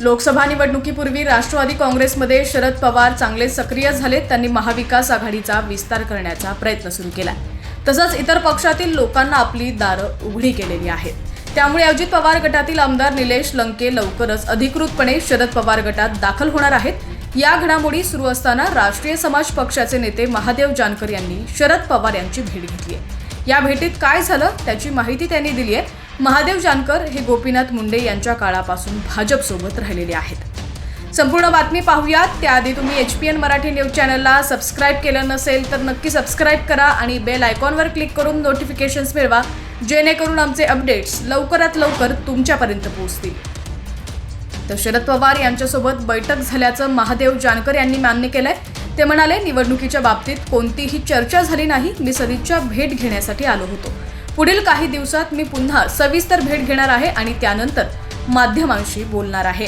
लोकसभा निवडणुकीपूर्वी राष्ट्रवादी काँग्रेसमध्ये शरद पवार चांगले सक्रिय झाले त्यांनी महाविकास आघाडीचा विस्तार करण्याचा प्रयत्न सुरू केला तसंच इतर पक्षातील लोकांना आपली दारं उघडी केलेली आहेत. त्यामुळे अजित पवार गटातील आमदार निलेश लंके लवकरच अधिकृतपणे शरद पवार गटात दाखल होणार आहेत. या घडामोडी सुरू असताना राष्ट्रीय समाज पक्षाचे नेते महादेव जानकर यांनी शरद पवार यांची भेट घेतली आहे. या भेटीत काय झालं त्याची माहिती त्यांनी दिली आहे. महादेव जानकर हे गोपीनाथ मुंडे यांच्या काळापासून भाजपसोबत राहिलेले आहेत. संपूर्ण बातमी पाहूयात. त्याआधी तुम्ही H P N Marathi news चॅनलला सबस्क्राईब केलं नसेल तर नक्की सबस्क्राईब करा आणि बेल आयकॉनवर क्लिक करून नोटिफिकेशन्स मिळवा जेणेकरून आमचे अपडेट्स लवकरात लवकर तुमच्यापर्यंत पोहोचतील. तर शरद पवार यांच्यासोबत बैठक झाल्याचं महादेव जानकर यांनी मान्य केलंय. ते म्हणाले निवडणुकीच्या बाबतीत कोणतीही चर्चा झाली नाही. मी सदिच्छा भेट घेण्यासाठी आलो होतो. पुढील काही दिवसात मी पुन्हा सविस्तर भेट घेणार आहे आणि त्यानंतर माध्यमांशी बोलणार आहे.